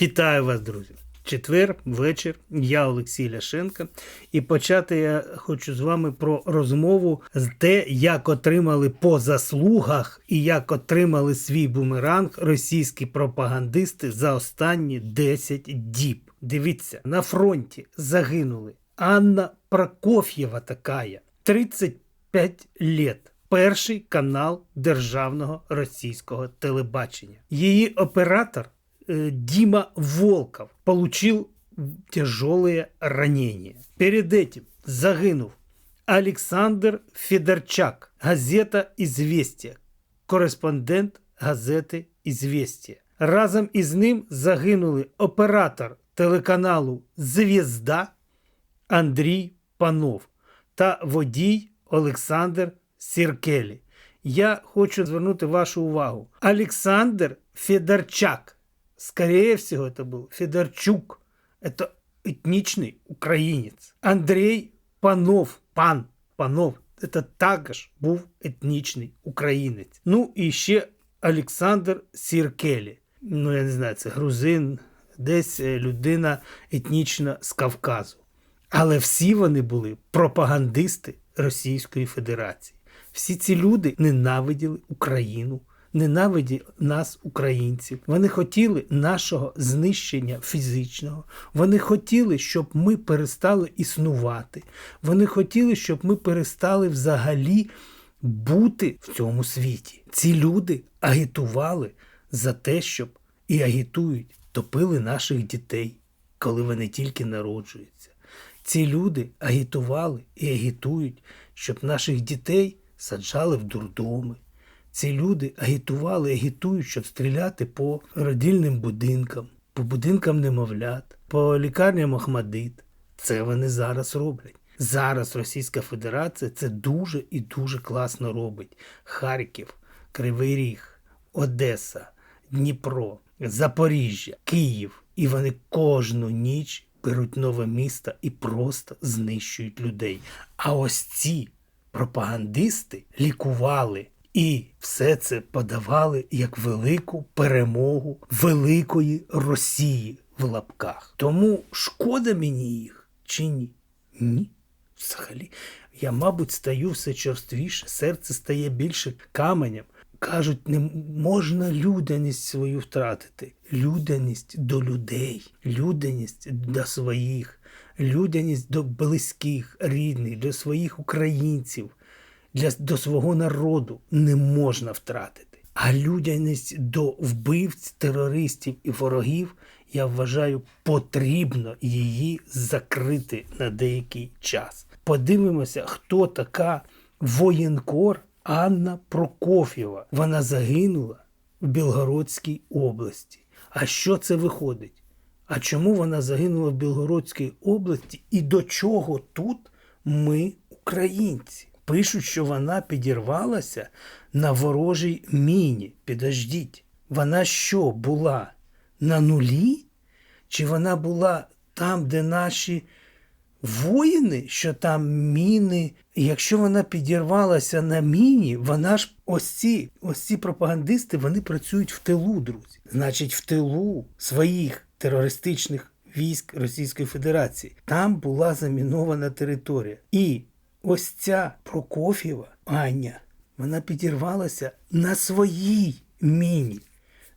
Вітаю вас, друзі! Четвер, вечір, я Олексій Ляшенко. І почати я хочу з вами про розмову з те, як отримали по заслугах і як отримали свій бумеранг російські пропагандисти за останні 10 діб. Дивіться, на фронті загинули Анна Прокоф'єва такая, 35 лет. Перший канал державного російського телебачення. Її оператор Дима Волков получил тяжелые ранения. Перед этим загинув Александр Федорчак, газета «Известия», кореспондент газети «Известия». Разом із ним загинули оператор телеканалу Звізда Андрій Панов та водій Олександр Сіркелі. Я хочу звернути вашу увагу. Олександр Федорчак. Скорее всего, это был Федорчук. Это этничный украинец. Андрей Панов, пан Панов, это також був етнічний українець. Ну і ще Олександр Сіркелі. Ну, я не знаю, це грузин, десь е, людина етнічна з Кавказу. Але всі вони були пропагандисти Російської Федерації. Всі ці люди ненавиділи Україну, ненавиділи нас, українців. Вони хотіли нашого знищення фізичного. Вони хотіли, щоб ми перестали існувати. Вони хотіли, щоб ми перестали взагалі бути в цьому світі. Ці люди агітували за те, щоб і агітують, топили наших дітей, коли вони тільки народжуються. Ці люди агітували і агітують, щоб наших дітей саджали в дурдоми. Ці люди агітували агітують, щоб стріляти по родильним будинкам, по будинкам немовлят, по лікарням Ахмадит. Це вони зараз роблять. Зараз Російська Федерація це дуже і дуже класно робить. Харків, Кривий Ріг, Одеса, Дніпро, Запоріжжя, Київ. І вони кожну ніч беруть нове місто і просто знищують людей. А ось ці пропагандисти лікували і все це подавали як велику перемогу великої Росії в лапках. Тому шкода мені їх чи ні? Ні. Взагалі, я, мабуть, стаю все черствіше, серце стає більше каменем. Кажуть, не можна людяність свою втратити. Людяність до людей, людяність до своїх, людяність до близьких, рідних, до своїх українців, для, до свого народу не можна втратити. А людяність до вбивць, терористів і ворогів, я вважаю, потрібно її закрити на деякий час. Подивимося, хто така воєнкор Анна Прокоф'єва. Вона загинула в Білгородській області. А що це виходить? А чому вона загинула в Білгородській області і до чого тут ми, українці? Пишуть, що вона підірвалася на ворожій міні. Підождіть, вона що була на нулі? Чи вона була там, де наші воїни, що там міни? Якщо вона підірвалася на міні, вона ж ось ці, ось ці пропагандисти вони працюють в тилу, друзі. Значить, в тилу своїх терористичних військ Російської Федерації. Там була замінована територія. І ось ця Прокоф'єва Аня, вона підірвалася на своїй міні,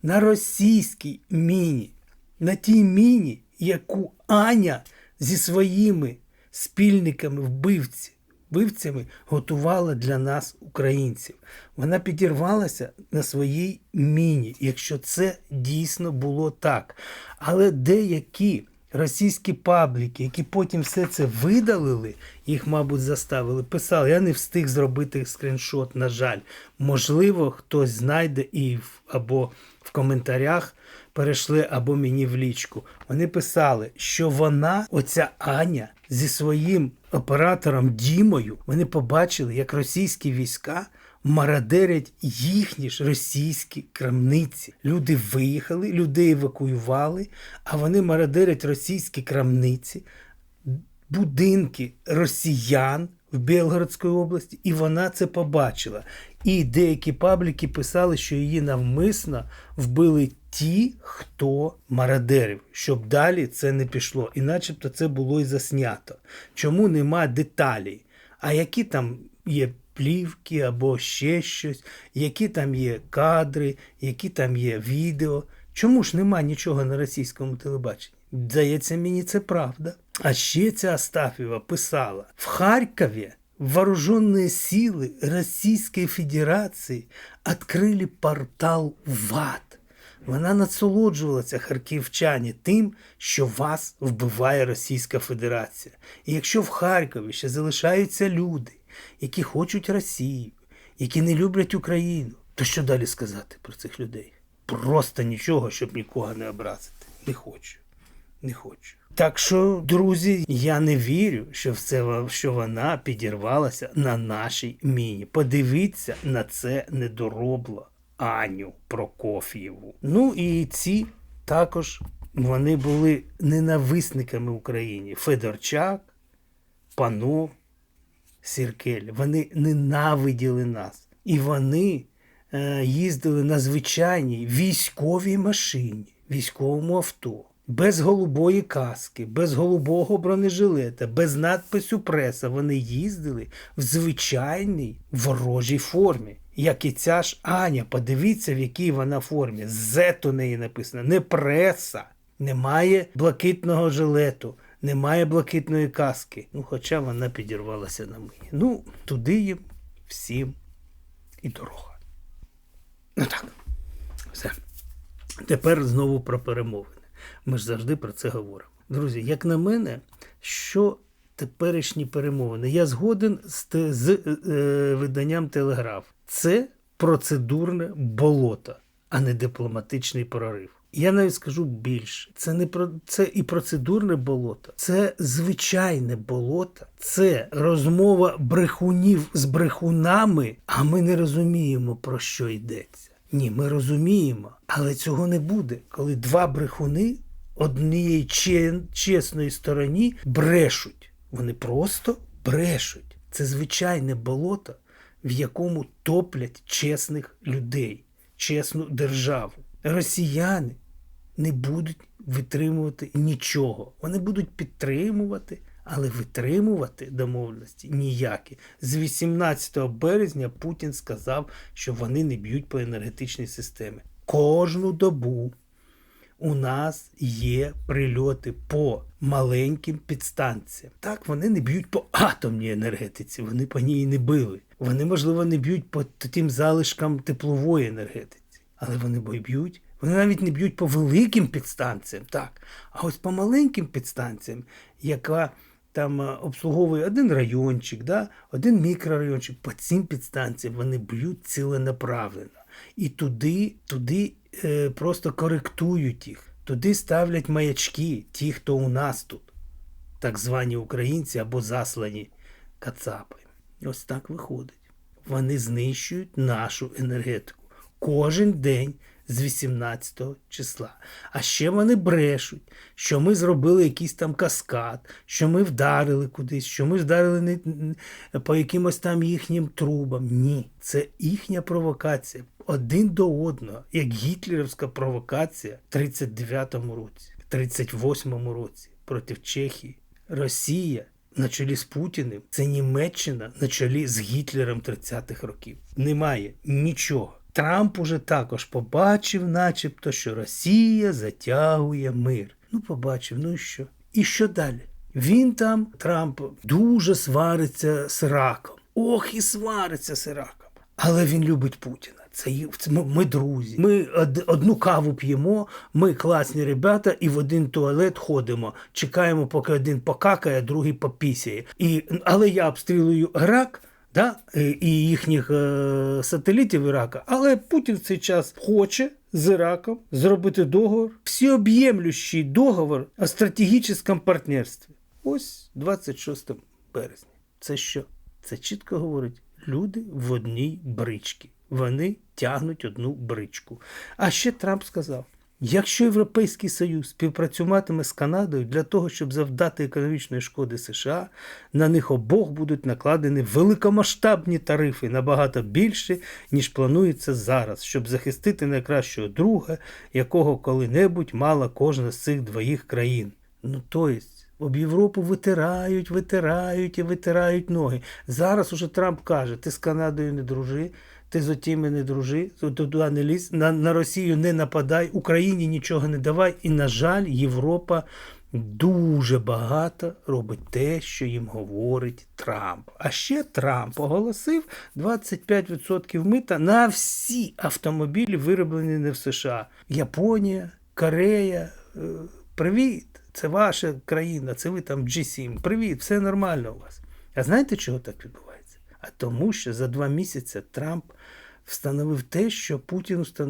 на російській міні, на тій міні, яку Аня зі своїми спільниками вбивці. Вбивцями готувала для нас, українців. Вона підірвалася на своїй міні, якщо це дійсно було так. Але деякі російські пабліки, які потім все це видалили, їх, мабуть, заставили, писали. Я не встиг зробити скріншот, на жаль. Можливо, хтось знайде і в, або в коментарях перейшли або мені в лічку. Вони писали, що вона, оця Аня, зі своїм оператором Дімою, вони побачили, як російські війська марадерять їхні ж російські крамниці. Люди виїхали, людей евакуювали, а вони марадерять російські крамниці, будинки росіян в Белгородській області, і вона це побачила. І деякі пабліки писали, що її навмисно вбили ті, хто мародерив, щоб далі це не пішло. І начебто це було і заснято. Чому нема деталей? А які там є плівки або ще щось, які там є кадри, які там є відео. Чому ж нема нічого на російському телебаченні? Здається, мені це правда. А ще ця Астафєва писала: в Харкові вооруженные силы Российской Федерации открили портал в ад. Вона насолоджувалася харківчані тим, що вас вбиває Російська Федерація. І якщо в Харкові ще залишаються люди, які хочуть Росію, які не люблять Україну, то що далі сказати про цих людей? Просто нічого, щоб нікого не образити. Не хочу. Не хочу. Так що, друзі, я не вірю, що все що вона підірвалася на нашій міні. Подивіться на це недоробло Аню Прокоф'єву. Ну і ці також вони були ненависниками України. Федорчак, Панов, Сіркель. Вони ненавиділи нас. І вони е, їздили на звичайній військовій машині, військовому авто. Без голубої каски, без голубого бронежилета, без надпису преса вони їздили в звичайній ворожій формі. Як і ця ж Аня, подивіться, в якій вона формі. Зет у неї написано, не преса, немає блакитного жилету, немає блакитної каски. Ну, хоча вона підірвалася на мені. Ну, туди їм всім і дорога. Ну так, все. Тепер знову про перемовини. Ми ж завжди про це говоримо. Друзі, як на мене, що теперішні перемовини, я згоден з, з е, виданням Телеграф. Це процедурне болото, а не дипломатичний прорив. Я навіть скажу більше, це не про це і процедурне болото, це звичайне болото, це розмова брехунів з брехунами, а ми не розуміємо, про що йдеться. Ні, ми розуміємо, але цього не буде, коли два брехуни однієї чесної стороні брешуть. Вони просто брешуть. Це звичайне болото, в якому топлять чесних людей, чесну державу. Росіяни не будуть витримувати нічого. Вони будуть підтримувати, але витримувати домовленості ніякі. З 18 березня Путін сказав, що вони не б'ють по енергетичній системі. Кожну добу у нас є прильоти по маленьким підстанціям. Так, вони не б'ють по атомній енергетиці, вони по ній не били. Вони, можливо, не б'ють по тим залишкам теплової енергетиці, але вони б'ють. Вони навіть не б'ють по великим підстанціям, так. А ось по маленьким підстанціям, яка там е, обслуговує один райончик, да, один мікрорайончик, по цим підстанціям вони б'ють ціленаправленно. І туди, туди е, просто коректують їх, туди ставлять маячки, ті, хто у нас тут, так звані українці або заслані кацапи. Ось так виходить. Вони знищують нашу енергетику кожен день з 18 числа. А ще вони брешуть, що ми зробили якийсь там каскад, що ми вдарили кудись, що ми вдарили не, по якимось там їхнім трубам. Ні, це їхня провокація один до одного, як гітлерівська провокація в 39-му році, в 38-му році проти Чехії. Росія на чолі з Путіним це Німеччина на чолі з Гітлером 30-х років. Немає нічого. Трамп уже також побачив, начебто, що Росія затягує мир. Ну, побачив, ну і що? І що далі? Він там, Трамп, дуже свариться з раком. Ох, і свариться з раком. Але він любить Путіна. Це ми, ми друзі. Ми одну каву п'ємо, ми класні ребята, і в один туалет ходимо. Чекаємо, поки один покакає, а другий попісяє. І, Але я обстрілюю Ірак, да, і їхніх е, сателітів Ірака. Але Путін в цей час хоче з Іраком зробити договор, всеоб'ємлющий договор о стратегічному партнерстві. Ось 26 березня. Це що? Це чітко говорить люди в одній бричці. Вони тягнуть одну бричку. А ще Трамп сказав: Якщо Європейський Союз співпрацюватиме з Канадою для того, щоб завдати економічної шкоди США, на них обох будуть накладені великомасштабні тарифи набагато більше, ніж планується зараз, щоб захистити найкращого друга, якого коли-небудь мала кожна з цих двоїх країн. Ну тобто, об Європу витирають, витирають і витирають ноги. Зараз уже Трамп каже: ти з Канадою не дружи, ти з отіми не дружи, туди не лізь, на, на Росію не нападай, Україні нічого не давай. І, на жаль, Європа дуже багато робить те, що їм говорить Трамп. А ще Трамп оголосив 25% мита на всі автомобілі, вироблені не в США. Японія, Корея. е, Привіт! Це ваша країна, це ви там G7. Привіт, все нормально у вас. А знаєте, чого так відбувається? А тому, що за два місяці Трамп встановив те, що Путін е,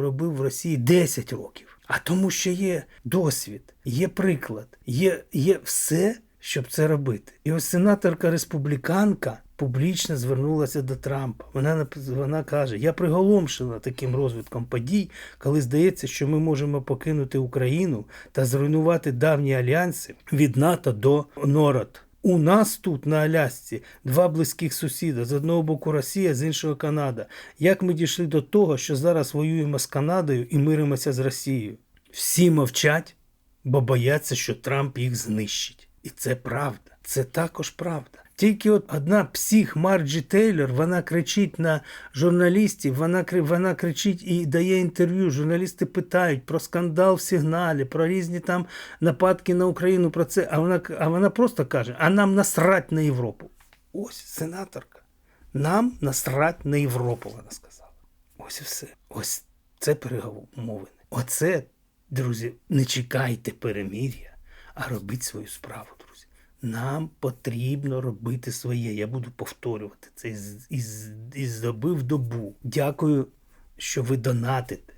робив в Росії 10 років. А тому, що є досвід, є приклад, є, є все, щоб це робити. І ось сенаторка республіканка публічно звернулася до Трампа. Вона вона каже: Я приголомшена таким розвитком подій, коли здається, що ми можемо покинути Україну та зруйнувати давні альянси від НАТО до НОРАД. У нас тут на Алясці два близьких сусіда: з одного боку Росія, з іншого Канада. Як ми дійшли до того, що зараз воюємо з Канадою і миримося з Росією? Всі мовчать, бо бояться, що Трамп їх знищить. І це правда. Це також правда. Тільки от одна псих Марджі Тейлор, вона кричить на журналістів, вона, вона кричить і дає інтерв'ю. Журналісти питають про скандал в сигналі, про різні там нападки на Україну, про це. А вона, а вона просто каже: а нам насрать на Європу. Ось сенаторка. Нам насрать на Європу, вона сказала. Ось і все. Ось це перемовини. Оце, друзі, не чекайте перемір'я, а робіть свою справу. Нам потрібно робити своє. Я буду повторювати це із, із, із доби в добу. Дякую, що ви донатите.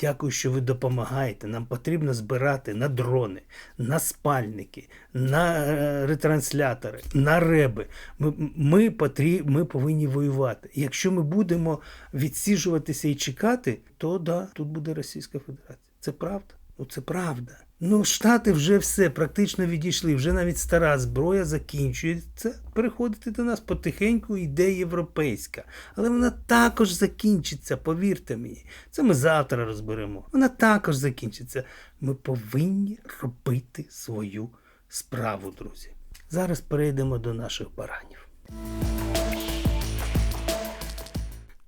Дякую, що ви допомагаєте. Нам потрібно збирати на дрони, на спальники, на е, ретранслятори, на реби. Ми, ми, потрі, ми повинні воювати. Якщо ми будемо відсіжуватися і чекати, то да, тут буде Російська Федерація. Це правда. Ну, це правда. Ну, Штати вже все практично відійшли. Вже навіть стара зброя закінчується. Переходити до нас потихеньку йде європейська. Але вона також закінчиться, повірте мені. Це ми завтра розберемо. Вона також закінчиться. Ми повинні робити свою справу, друзі. Зараз перейдемо до наших баранів.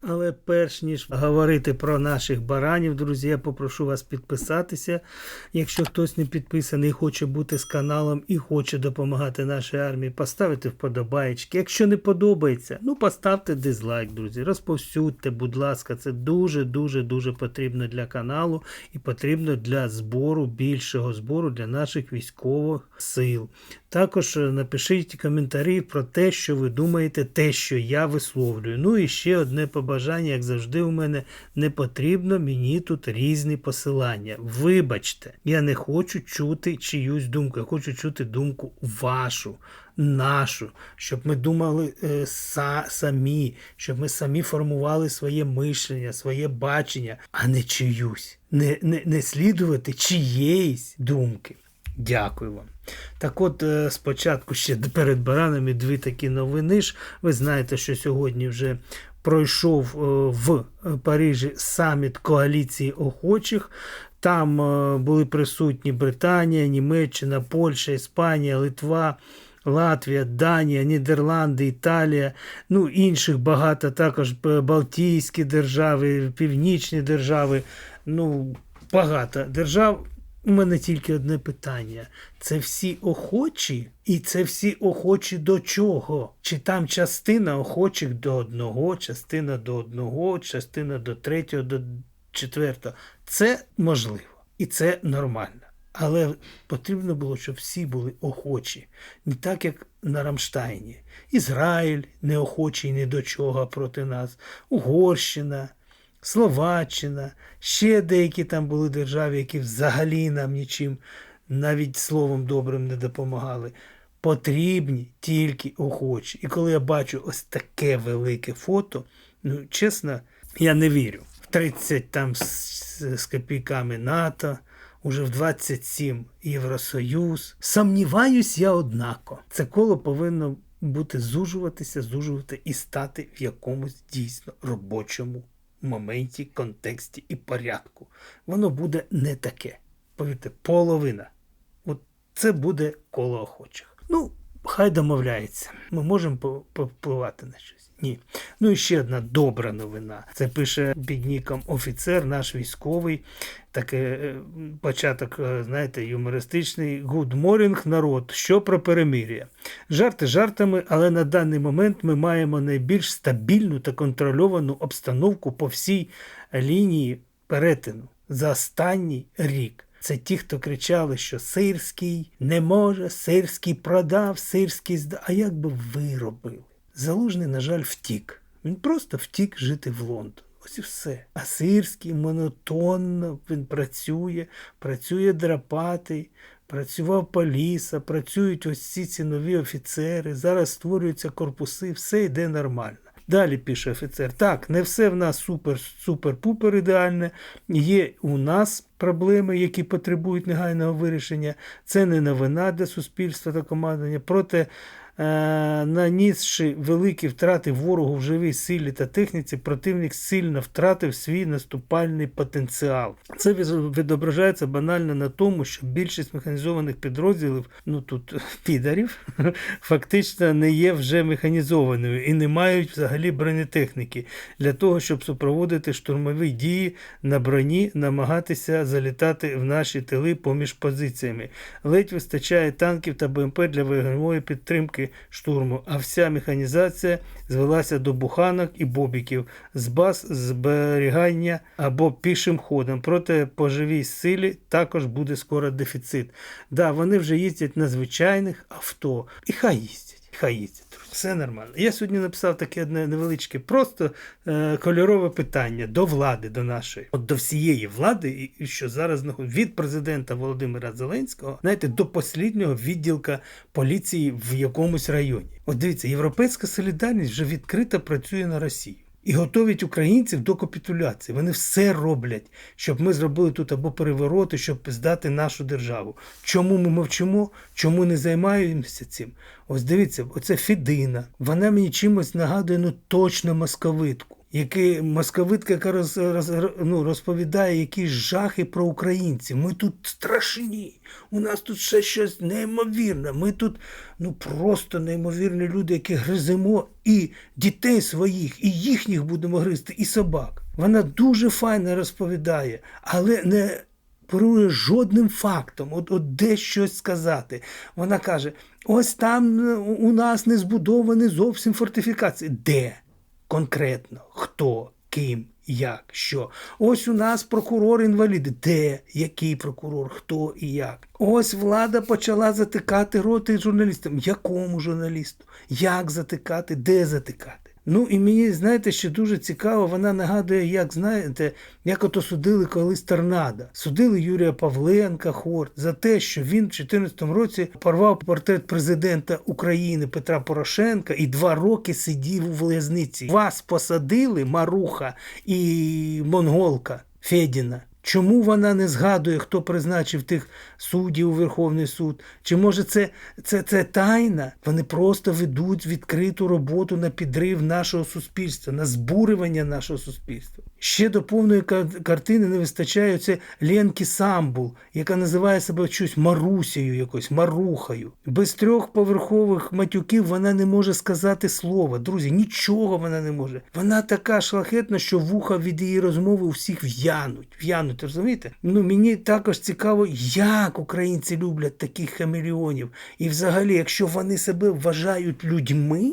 Але перш ніж говорити про наших баранів, друзі, я попрошу вас підписатися. Якщо хтось не підписаний, хоче бути з каналом і хоче допомагати нашій армії, поставити вподобаєчки. Якщо не подобається, ну поставте дизлайк, друзі. Розповсюдьте, будь ласка, це дуже дуже дуже потрібно для каналу і потрібно для збору більшого збору для наших військових сил. Також е, напишіть коментарі про те, що ви думаєте, те, що я висловлюю. Ну і ще одне побажання, як завжди, у мене не потрібно мені тут різні посилання. Вибачте, я не хочу чути чиюсь думку, я хочу чути думку вашу. Нашу, щоб ми думали е, са, самі, щоб ми самі формували своє мишлення, своє бачення, а не чиюсь, не, не, не слідувати чиєїсь думки. Дякую вам. Так от, е, спочатку ще перед баранами дві такі новини ж. Ви знаєте, що сьогодні вже пройшов е, в Парижі саміт коаліції охочих. Там е, були присутні Британія, Німеччина, Польща, Іспанія, Литва. Латвія, Данія, Нідерланди, Італія, ну інших багато також Балтійські держави, північні держави. Ну, багато держав. У мене тільки одне питання: це всі охочі, і це всі охочі до чого? Чи там частина охочих до одного, частина до одного, частина до третього, до четвертого? Це можливо і це нормально. Але потрібно було, щоб всі були охочі, не так як на Рамштайні. Ізраїль неохочий ні до чого проти нас, Угорщина. Словаччина, ще деякі там були держави, які взагалі нам нічим, навіть словом добрим не допомагали. Потрібні тільки охочі. І коли я бачу ось таке велике фото, ну чесно, я не вірю. В 30 там з, з копійками НАТО, уже в 27 Євросоюз. Сумніваюсь я однако. Це коло повинно бути зужуватися, зужувати і стати в якомусь дійсно робочому моменті, контексті і порядку. Воно буде не таке. Повірте, половина. От це буде коло охочих. Ну, хай домовляється. Ми можемо по- повпливати на щось. Ні. Ну і ще одна добра новина. Це пише під ніком офіцер, наш військовий. Таке е, початок, е, знаєте, юмористичний. Good morning, народ. Що про перемир'я? Жарти жартами, але на даний момент ми маємо найбільш стабільну та контрольовану обстановку по всій лінії перетину за останній рік. Це ті, хто кричали, що Сирський не може, Сирський продав, Сирський зда. А як би ви робили? Залужний, на жаль, втік. Він просто втік жити в Лондон. Ось і все. А Сирський монотонно він працює, працює драпатий, працював Поліса, працюють ось ці ці нові офіцери, зараз створюються корпуси, все йде нормально. Далі пише офіцер: так, не все в нас супер, супер-пупер ідеальне. Є у нас проблеми, які потребують негайного вирішення. Це не новина для суспільства та командування. Проте, нанісши великі втрати ворогу в живій силі та техніці, противник сильно втратив свій наступальний потенціал. Це відображається банально на тому, що більшість механізованих підрозділів, ну тут підарів, фактично не є вже механізованою і не мають взагалі бронетехніки для того, щоб супроводити штурмові дії на броні, намагатися залітати в наші тили поміж позиціями. Ледь вистачає танків та БМП для вогневої підтримки штурму, а вся механізація звелася до буханок і бобіків з баз зберігання або пішим ходом. Проте по живій силі також буде скоро дефіцит. Да, вони вже їздять на звичайних авто. І хай їздять, хай їздять. Все нормально. Я сьогодні написав таке одне невеличке, просто е, кольорове питання до влади, до нашої, от до всієї влади, і- що зараз від президента Володимира Зеленського, знаєте, до посліднього відділка поліції в якомусь районі. От дивіться, європейська солідарність вже відкрито працює на Росію. І готують українців до капітуляції. Вони все роблять, щоб ми зробили тут або перевороти, щоб здати нашу державу. Чому ми мовчимо? Чому не займаємося цим? Ось дивіться, оце Фідина. Вона мені чимось нагадує ну точно московитку. Який московитка, яка роз, роз, ну, розповідає якісь жахи про українців. Ми тут страшні. У нас тут ще щось неймовірне. Ми тут ну просто неймовірні люди, які гриземо і дітей своїх, і їхніх будемо гризти, і собак. Вона дуже файно розповідає, але не оперує жодним фактом, от, от де щось сказати. Вона каже: ось там е, у нас не збудовані зовсім фортифікації. Де? Конкретно, хто, ким, як, що. Ось у нас прокурор-інвалід. Де, який прокурор, хто і як. Ось влада почала затикати роти журналістам. Якому журналісту? Як затикати, де затикати? Ну і мені, знаєте, що дуже цікаво, вона нагадує, як знаєте, як ото судили колись торнадо. Судили Юрія Павленка, Хорт, за те, що він в 2014 році порвав портрет президента України Петра Порошенка і два роки сидів у в'язниці. Вас посадили, Маруха і Монголка Федіна. Чому вона не згадує, хто призначив тих суддів у Верховний суд? Чи може це, це, це тайна? Вони просто ведуть відкриту роботу на підрив нашого суспільства, на збурювання нашого суспільства. Ще до повної картини не вистачає це Ленки Самбул, яка називає себе щось Марусею, якось Марухою. Без трьохповерхових матюків вона не може сказати слова. Друзі, нічого вона не може. Вона така шлахетна, що вуха від її розмови у всіх в'януть. В'януть, розумієте? Ну мені також цікаво, як українці люблять таких хамелеонів. І взагалі, якщо вони себе вважають людьми.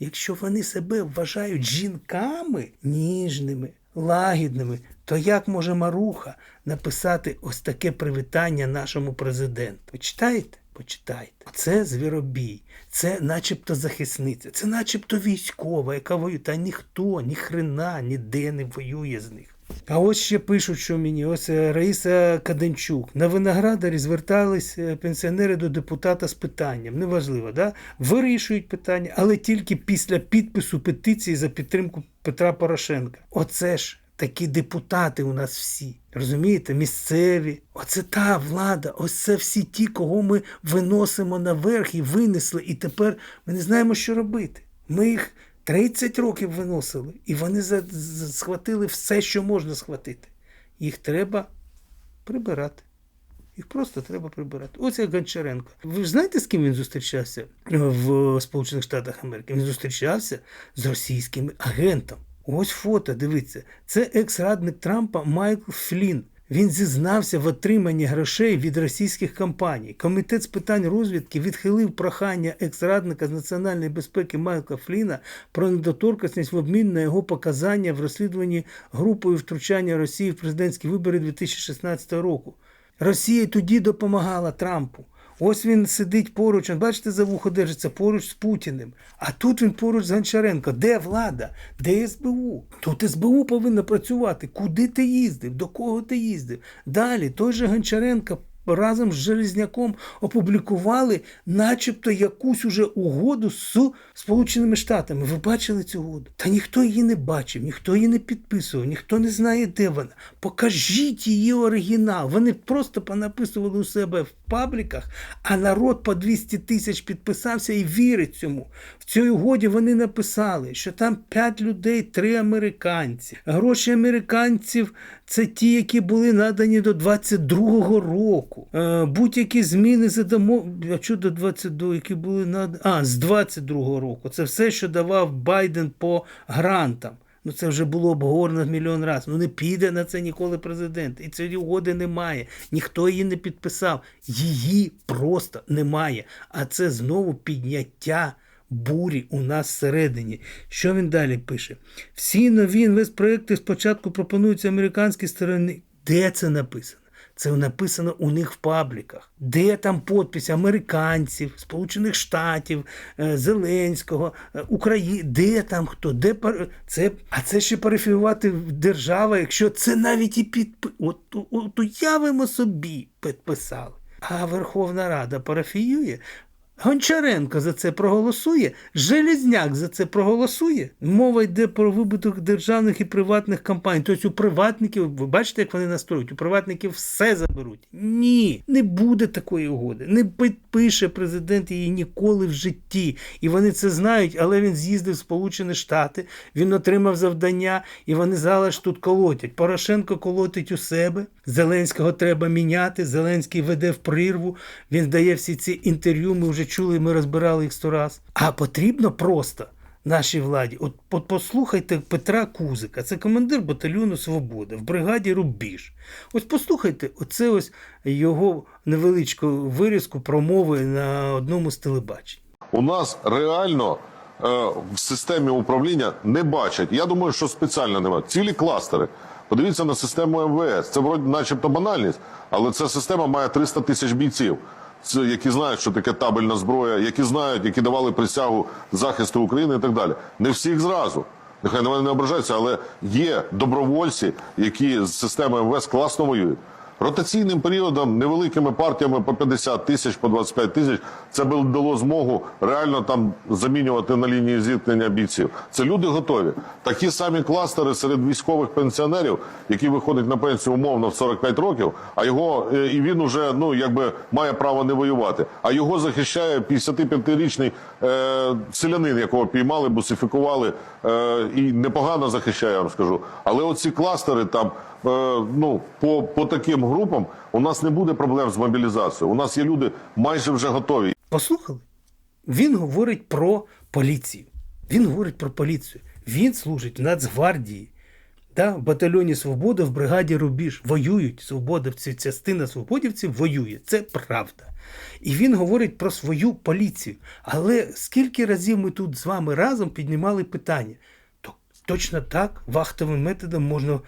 Якщо вони себе вважають жінками ніжними, лагідними, то як може Маруха написати ось таке привітання нашому президенту? Почитаєте? Почитайте. Це звіробій, це начебто захисниця, це начебто військова, яка воює. Та ніхто, ні хрена, ніде не воює з них. А ось ще пишуть, що мені ось е, Раїса Каденчук. На виноградарі звертались е, пенсіонери до депутата з питанням. Неважливо, да? вирішують питання, але тільки після підпису петиції за підтримку Петра Порошенка. Оце ж такі депутати у нас всі. Розумієте, місцеві. Оце та влада, ось це всі ті, кого ми виносимо наверх і винесли, і тепер ми не знаємо, що робити. Ми їх 30 років виносили, і вони схватили все, що можна схватити. Їх треба прибирати. Їх просто треба прибирати. Ось як Гончаренко. Ви ж знаєте, з ким він зустрічався в Сполучених Штатах Америки? Він зустрічався з російським агентом. Ось фото, дивіться. Це екс-радник Трампа Майкл Флін. Він зізнався в отриманні грошей від російських компаній. Комітет з питань розвідки відхилив прохання екс-радника з національної безпеки Майкла Фліна про недоторкасність в обмін на його показання в розслідуванні групою втручання Росії в президентські вибори 2016 року. Росія тоді допомагала Трампу. Ось він сидить поруч, бачите, за вухо держиться поруч з Путіним. А тут він поруч з Гончаренко. Де влада? Де СБУ? Тут СБУ повинна працювати. Куди ти їздив? До кого ти їздив? Далі той же Гончаренко разом з Железняком опублікували начебто якусь уже угоду з Сполученими Штатами. Ви бачили цю угоду? Та ніхто її не бачив, ніхто її не підписував, ніхто не знає, де вона. Покажіть її оригінал. Вони просто понаписували у себе в пабліках, а народ по 200 тисяч підписався і вірить цьому. В цій угоді вони написали, що там 5 людей, 3 американці. Гроші американців це ті, які були надані до 22-го року. Е, будь-які зміни за домов... А що до 22 які були надані? А, з 22-го року. Це все, що давав Байден по грантам. Ну це вже було обговорено мільйон разів. Ну не піде на це ніколи президент. І цієї угоди немає. Ніхто її не підписав. Її просто немає. А це знову підняття бурі у нас всередині. Що він далі пише? Всі нові інвестпроекти спочатку пропонуються американській стороні. Де це написано? Це написано у них в пабліках. Де там подпись американців, Сполучених Штатів, е, Зеленського, е, України, де там хто? Де пар- це, а це ще парифіювати держава, якщо це навіть і підпи... От, от уявимо собі підписали. А Верховна Рада парафіює. Гончаренко за це проголосує, Железняк за це проголосує. Мова йде про вибуток державних і приватних компаній. Тобто у приватників, ви бачите, як вони настроюють, у приватників все заберуть. Ні, не буде такої угоди. Не підпише президент її ніколи в житті. І вони це знають, але він з'їздив в Сполучені Штати, він отримав завдання, і вони зараз тут колотять. Порошенко колотить у себе. Зеленського треба міняти. Зеленський веде в прірву. Він дає всі ці інтерв'ю. Ми вже чули, ми розбирали їх сто раз. А потрібно просто нашій владі. От, от послухайте Петра Кузика, це командир батальйону Свобода в бригаді Рубіж. Ось послухайте, оце ось його невеличку вирізку промови на одному з телебачень. у нас реально е, в системі управління не бачать. Я думаю, що спеціально немає. Цілі кластери. Подивіться на систему МВС. Це вроді, начебто, банальність, але ця система має 300 тисяч бійців. Які знають, що таке табельна зброя, які знають, які давали присягу захисту України і так далі. Не всіх зразу. Нехай на мене не ображаються, але є добровольці, які з системи МВС класно воюють. Ротаційним періодом, невеликими партіями по 50 тисяч, по 25 тисяч, це би дало змогу реально там замінювати на лінії зіткнення бійців. Це люди готові. Такі самі кластери серед військових пенсіонерів, які виходять на пенсію умовно в 45 років, а його е, і він уже ну якби має право не воювати. А його захищає 55-річний е, селянин, якого піймали, бусифікували е, і непогано захищає, я вам скажу. Але оці кластери там ну по, по таким групам у нас не буде проблем з мобілізацією. У нас є люди майже вже готові. Послухали? Він говорить про поліцію. Він говорить про поліцію. Він служить в Нацгвардії. Да, в батальйоні Свобода в бригаді Рубіж воюють. Свободовці, частина свободівців воює. Це правда. І він говорить про свою поліцію. Але скільки разів ми тут з вами разом піднімали питання? То точно так, вахтовим методом можна,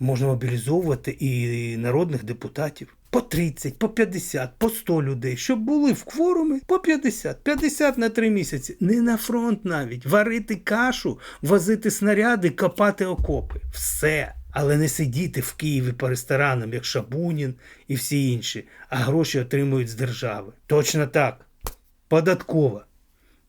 можна мобілізовувати і народних депутатів. По 30, по 50, по 100 людей, щоб були в кворумі по 50, 50 на 3 місяці. Не на фронт навіть. Варити кашу, возити снаряди, копати окопи. Все. Але не сидіти в Києві по ресторанам, як Шабунін і всі інші, а гроші отримують з держави. Точно так. Податкова,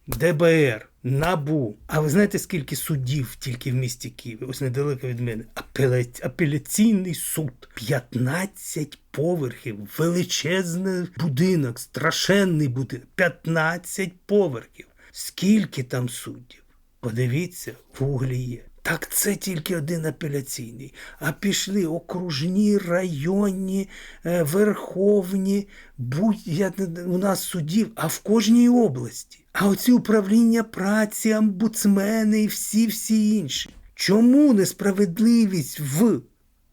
ДБР, Набу. А ви знаєте, скільки судів тільки в місті Києві? Ось недалеко від мене. Апеля- Апеляційний суд. 15 поверхів. Величезний будинок, страшенний будинок. 15 поверхів. Скільки там суддів? Подивіться, в углі є. Так це тільки один апеляційний. А пішли окружні, районні, е, верховні, будь я, у нас судів, а в кожній області. А оці управління праці, амбудсмени і всі-всі інші. Чому несправедливість в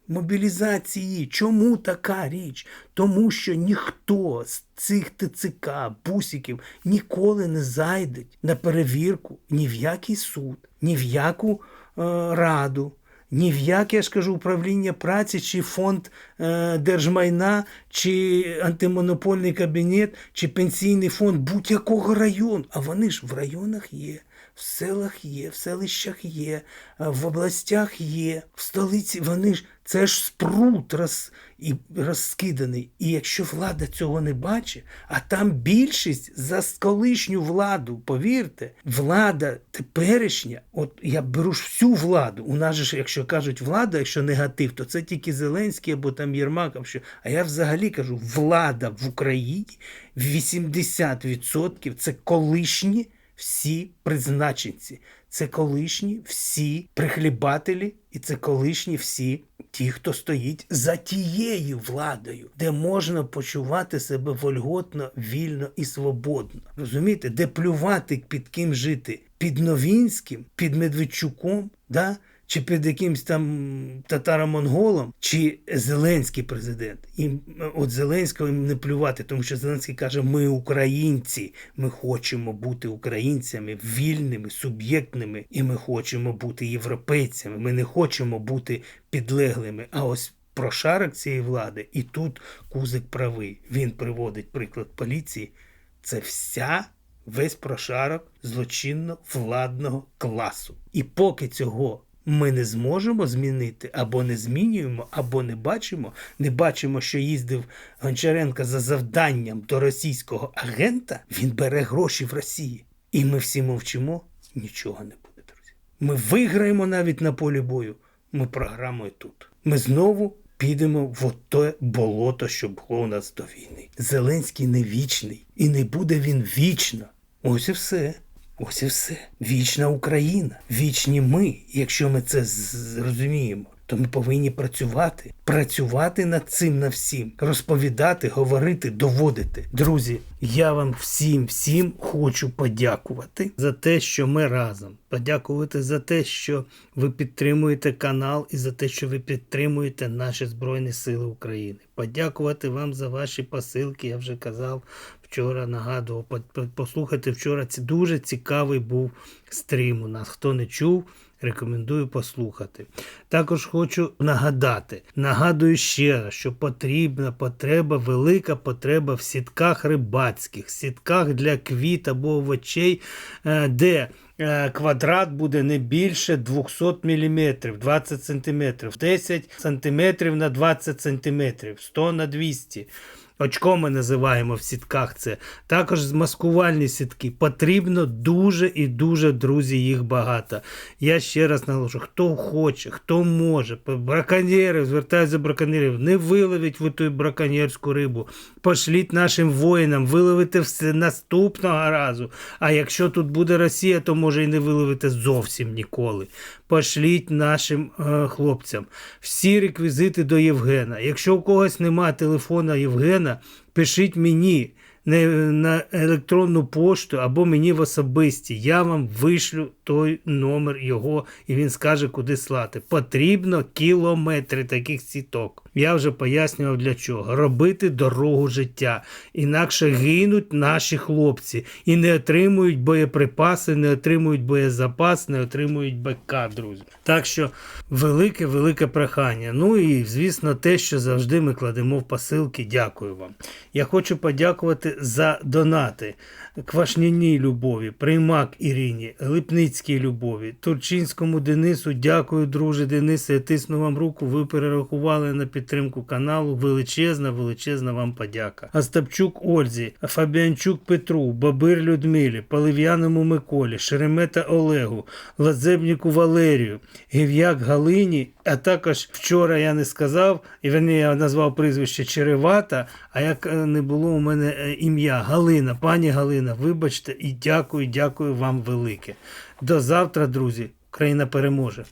мобілізації? Чому така річ? Тому що ніхто з цих ТЦК, бусиків ніколи не зайде на перевірку ні в який суд, ні в яку раду. Ні в яке, я ж кажу, управління праці, чи фонд е, держмайна, чи антимонопольний кабінет, чи пенсійний фонд будь-якого району. А вони ж в районах є, в селах є, в селищах є, в областях є, в столиці. Вони ж це ж спрут роз, і розкиданий. І якщо влада цього не бачить, а там більшість за колишню владу, повірте, влада теперішня, от я беру ж всю владу. У нас ж, якщо кажуть влада, якщо негатив, то це тільки Зеленський або там Єрмак. або Що. А я взагалі кажу, влада в Україні 80% це колишні всі призначенці. Це колишні всі прихлібателі, і це колишні всі ті, хто стоїть за тією владою, де можна почувати себе вольготно, вільно і свободно. Розумієте, де плювати під ким жити? Під Новінським, під Медведчуком, да? Чи під якимсь там татаро-монголом, чи Зеленський президент. І от Зеленського їм не плювати, тому що Зеленський каже: ми українці, ми хочемо бути українцями, вільними, суб'єктними, і ми хочемо бути європейцями. Ми не хочемо бути підлеглими. А ось прошарок цієї влади, і тут Кузик правий. Він приводить приклад поліції. Це вся весь прошарок злочинно владного класу. І поки цього ми не зможемо змінити, або не змінюємо, або не бачимо, не бачимо, що їздив Гончаренко за завданням до російського агента, він бере гроші в Росії. І ми всі мовчимо, нічого не буде, друзі. Ми виграємо навіть на полі бою. Ми програємо і тут. Ми знову підемо в те болото, що було у нас до війни. Зеленський не вічний, і не буде він вічно. Ось і все. Ось і все. Вічна Україна, вічні ми. Якщо ми це зрозуміємо, то ми повинні працювати, працювати над цим на всім, розповідати, говорити, доводити. Друзі, я вам всім, всім хочу подякувати за те, що ми разом. Подякувати за те, що ви підтримуєте канал і за те, що ви підтримуєте наші Збройні Сили України. Подякувати вам за ваші посилки. Я вже казав вчора, нагадував. По- по- Послухайте, вчора це дуже цікавий був стрім. У нас хто не чув. Рекомендую послухати. Також хочу нагадати, нагадую ще раз, що потрібна потреба, велика потреба в сітках рибацьких, сітках для квіт або овочей, е, де е, квадрат буде не більше 200 мм, 20 см, 10 см на 20 см, 100 на 200 Очко ми називаємо в сітках це. Також маскувальні сітки. Потрібно дуже і дуже, друзі, їх багато. Я ще раз наголошу, хто хоче, хто може, браконьєри, звертаюся до браконьєрів, не виловіть ви ту браконьєрську рибу. Пошліть нашим воїнам, виловите все наступного разу. А якщо тут буде Росія, то може і не виловите зовсім ніколи. Пошліть нашим е, хлопцям. Всі реквізити до Євгена. Якщо у когось немає телефона Євгена, пишіть мені на електронну пошту або мені в особисті. Я вам вишлю той номер його, і він скаже, куди слати. Потрібно кілометри таких сіток. Я вже пояснював для чого. Робити дорогу життя. Інакше гинуть наші хлопці і не отримують боєприпаси, не отримують боєзапас, не отримують БК, друзі. Так що велике, велике прохання. Ну і звісно, те, що завжди ми кладемо в посилки. Дякую вам. Я хочу подякувати за донати. Квашняній Любові, Приймак Ірині, Липницькій Любові, Турчинському Денису. Дякую, друже Денисе. Я тисну вам руку. Ви перерахували на підтримку каналу. Величезна, величезна вам подяка. Остапчук Ользі, Фабіанчук Петру, Бабир Людмилі, Полив'яному Миколі, Шеремета Олегу, Лазебніку Валерію, Гів'як Галині. А також вчора я не сказав, і верні, я назвав прізвище Черевата, а як не було у мене е, ім'я Галина, пані Галина, вибачте і дякую, дякую вам велике. До завтра, друзі. Україна переможе.